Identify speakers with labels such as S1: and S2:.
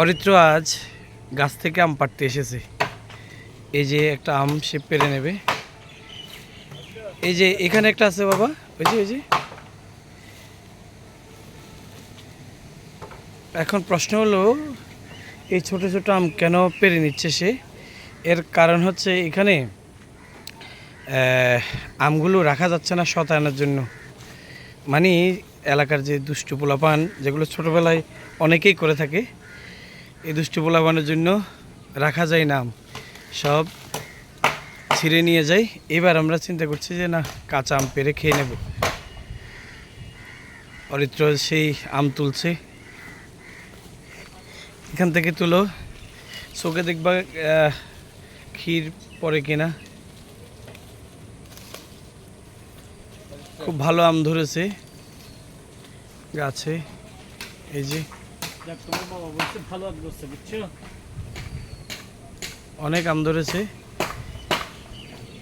S1: অরিত্র আজ গাছ থেকে আম পাড়তে এসেছে। এই যে একটা আম সে পেরে নেবে। এই যে এখানে একটা আছে বাবা, ওই যে ওই যে। এখন প্রশ্ন হলো, এই ছোট ছোট আম কেন পেরে নিচ্ছে সে? এর কারণ হচ্ছে এখানে আমগুলো রাখা যাচ্ছে না শতায়নের জন্য। মানে এলাকার যে দুষ্টু পোলাপান, যেগুলো ছোটোবেলায় অনেকেই করে থাকে এই দুষ্টু পোলাপানের জন্য রাখা যায় না। আম সব ছিঁড়ে নিয়ে যাই এবার আমরা চিন্তা করছি যে, না, কাঁচা আম পেরে খেয়ে নেব। অরিত্র সেই আম তুলছে। এখান থেকে তুলো। চোখে দেখবা ক্ষীর পরে কিনা। খুব ভালো আম ধরেছে। গাছে। এই যে
S2: তোমার বাবা বলছে ভালো করছে বুঝছ?
S1: অনেক আম ধরেছে।